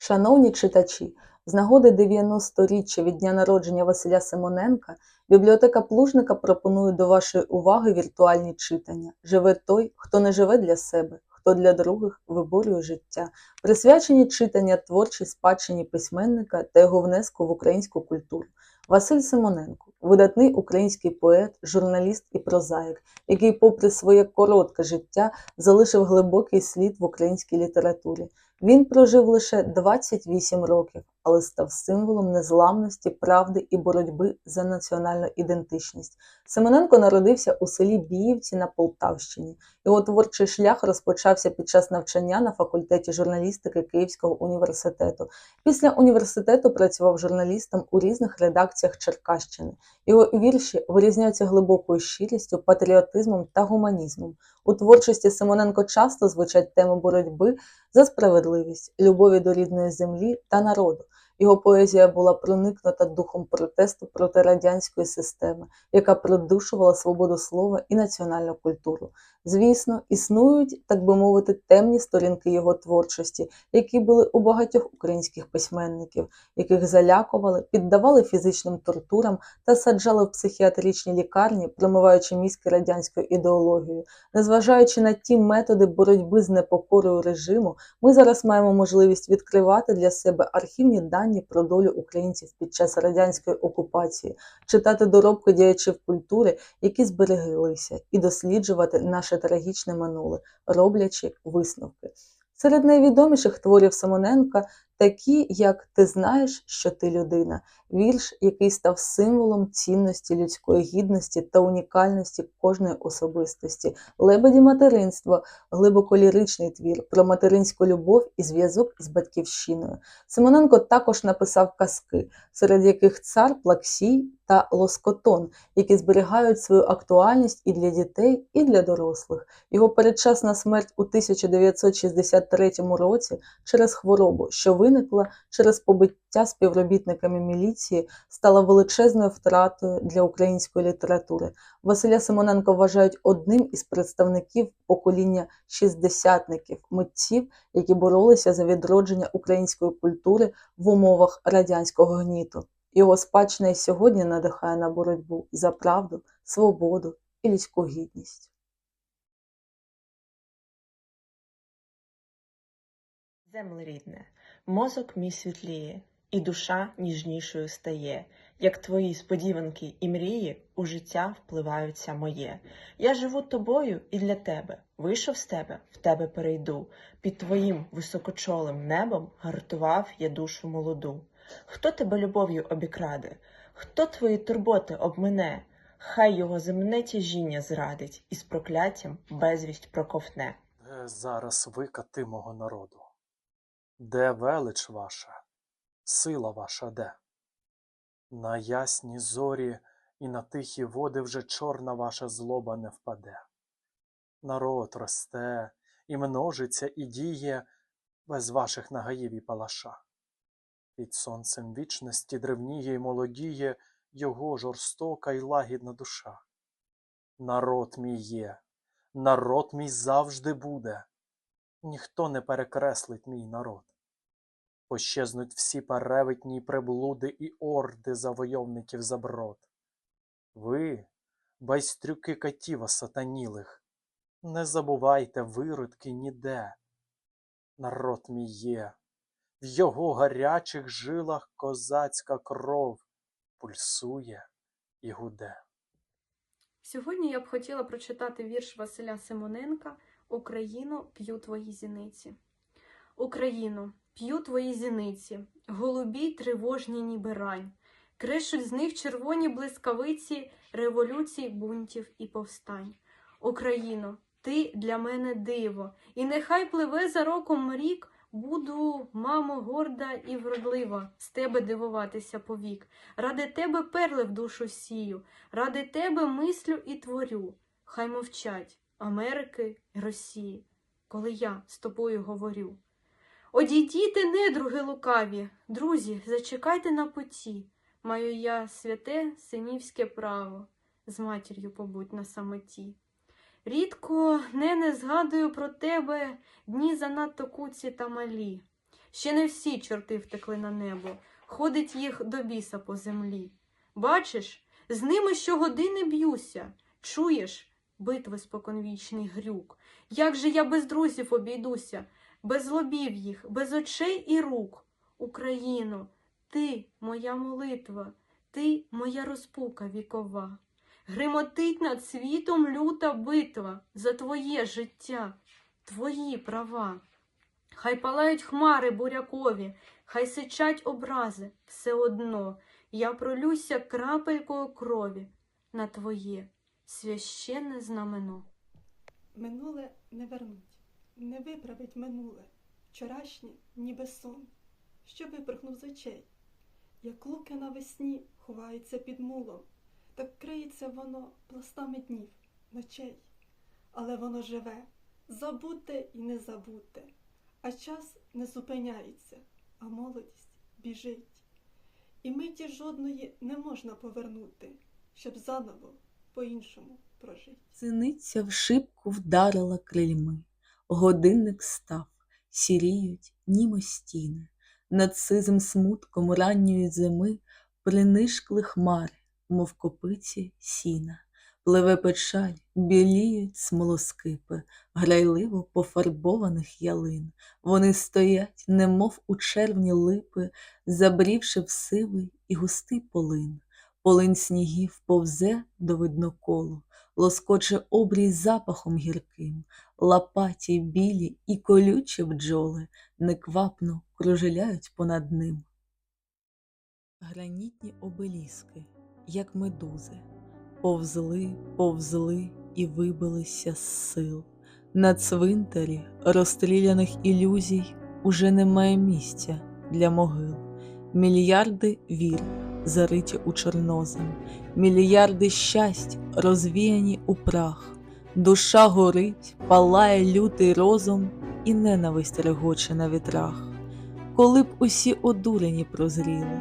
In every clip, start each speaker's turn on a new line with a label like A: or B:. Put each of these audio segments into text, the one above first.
A: Шановні читачі, з нагоди 90-річчя від дня народження Василя Симоненка бібліотека Плужника пропонує до вашої уваги віртуальні читання. Живе той, хто не живе для себе, хто для других виборює життя, присвячені читання творчій спадщині письменника та його внеску в українську культуру. Василь Симоненко видатний український поет, журналіст і прозаїк, який, попри своє коротке життя, залишив глибокий слід в українській літературі. Він прожив лише 28 років, але став символом незламності, правди і боротьби за національну ідентичність. Семененко народився у селі Біївці на Полтавщині. Його творчий шлях розпочався під час навчання на факультеті журналістики Київського університету. Після університету працював журналістом у різних редакціях Черкащини. Його вірші вирізняються глибокою щирістю, патріотизмом та гуманізмом. У творчості Симоненко часто звучать теми боротьби за справедливість, любові до рідної землі та народу. Його поезія була проникнута духом протесту проти радянської системи, яка придушувала свободу слова і національну культуру. Звісно, існують, так би мовити, темні сторінки його творчості, які були у багатьох українських письменників, яких залякували, піддавали фізичним тортурам та саджали в психіатричні лікарні, промиваючи мізки радянською ідеологією. Незважаючи на ті методи боротьби з непокорою режиму, ми зараз маємо можливість відкривати для себе архівні дані про долю українців під час радянської окупації, читати доробки діячів культури, які збереглися, і досліджувати наше трагічне минуле, роблячи висновки. Серед найвідоміших творів Симоненка такі, як Ти знаєш, що ти людина, вірш, який став символом цінності людської гідності та унікальності кожної особистості, лебеді материнства, глибоко ліричний твір про материнську любов і зв'язок із батьківщиною. Симоненко також написав казки, серед яких цар Плаксій та Лоскотон, які зберігають свою актуальність і для дітей, і для дорослих. Його передчасна смерть у 1963 році через хворобу, що виникла через побиття співробітниками міліції, стала величезною втратою для української літератури. Василя Симоненко вважають одним із представників покоління шістдесятників, митців, які боролися за відродження української культури в умовах радянського гніту. Його спадщина й сьогодні надихає на боротьбу за правду, свободу і людську гідність.
B: Земле рідне, мозок мій світліє, і душа ніжнішою стає, як твої сподіванки і мрії у життя впливаються моє. Я живу тобою і для тебе. Вийшов з тебе, в тебе перейду. Під твоїм високочолим небом гартував я душу молоду. Хто тебе любов'ю обікраде? Хто твої турботи обмине? Хай його земне тяжіння зрадить і з прокляттям безвість проковтне.
C: Де зараз ви кати мого народу? Де велич ваша, сила ваша де? На ясні зорі і на тихі води вже чорна ваша злоба не впаде. Народ росте і множиться і діє без ваших нагаїв і палаша. Під сонцем вічності древніє й молодіє його жорстока й лагідна душа. Народ мій є, народ мій завжди буде. Ніхто не перекреслить мій народ. Пощезнуть всі перевитні приблуди і орди завойовників заброд. Ви, байстрюки катів осатанілих, не забувайте виродки ніде. Народ мій є, в його гарячих жилах козацька кров пульсує і гуде.
D: Сьогодні я б хотіла прочитати вірш Василя Симоненка Україну п'ю твої зіниці. Україну, п'ю твої зіниці, голубі тривожні ніби рань. Кришуть з них червоні блискавиці революцій, бунтів і повстань. Україно, ти для мене диво, і нехай пливе за роком рік. Буду, мамо, горда і вродлива, з тебе дивуватися повік. Ради тебе перли в душу сію, ради тебе мислю і творю. Хай мовчать Америки Росії, коли я з тобою говорю. Одійдіте, недруги лукаві, друзі, зачекайте на путі. Маю я святе синівське право, з матір'ю побудь на самоті. Рідко не не згадую про тебе дні занадто куці та малі. Ще не всі чорти втекли на небо, ходить їх до біса по землі. Бачиш, з ними щогодини б'юся. Чуєш, битви споконвічний грюк. Як же я без друзів обійдуся, без лобів їх, без очей і рук. Україно, ти моя молитва, ти моя розпука вікова. Гримотить над світом люта битва за твоє життя, твої права. Хай палають хмари бурякові, хай сичать образи, все одно я пролюся крапелькою крові на твоє священне знамено.
E: Минуле не вернуть, не виправить минуле, вчорашнє ніби сон, що випорхнув з очей, як луки навесні ховаються під мулом, так криється воно пластами днів, ночей, але воно живе, забуте і не забуте, а час не зупиняється, а молодість біжить. І миті жодної не можна повернути, щоб заново по-іншому прожити.
A: Синиця в шибку вдарила крильми, годинник став, сіріють німо стіни, над сизим смутком ранньої зими принишкли хмари, мов копиці сіна. Пливе печаль, біліють смолоскипи, грайливо пофарбованих ялин. Вони стоять, немов у червні липи, забрівши в сивий і густий полин. Полин снігів повзе до видноколу, лоскоче обрій запахом гірким, лапаті білі і колючі бджоли неквапно кружеляють понад ним. Гранітні обеліски, як медузи, повзли, повзли і вибилися з сил. На цвинтарі розстріляних ілюзій уже немає місця для могил. Мільярди вір зариті у чорнозем, мільярди щастя розвіяні у прах. Душа горить, палає лютий розум, і ненависть регоче на вітрах. Коли б усі одурені прозріли,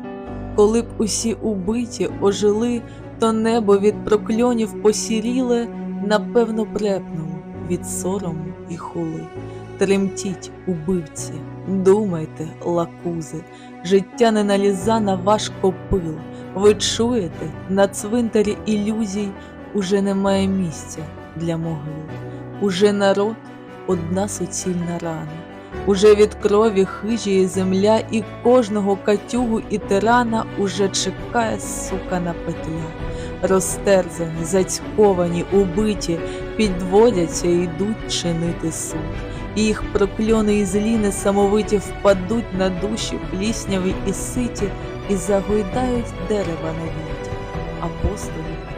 A: коли б усі убиті ожили, то небо від прокльонів посіріле, напевно, препнуло від сорому і хули. Тремтіть, убивці, думайте, лакузи, життя не наліза на ваш копил. Ви чуєте, на цвинтарі ілюзій уже немає місця для могил. Уже народ одна суцільна рана. Уже від крові хижіє земля, і кожного катюгу і тирана уже чекає сука на петля. Розтерзані, зацьковані, убиті, підводяться і йдуть чинити суд. І їх прокльони і злі несамовиті впадуть на душі плісняві і ситі, і загойдають дерева на віті, апостолів.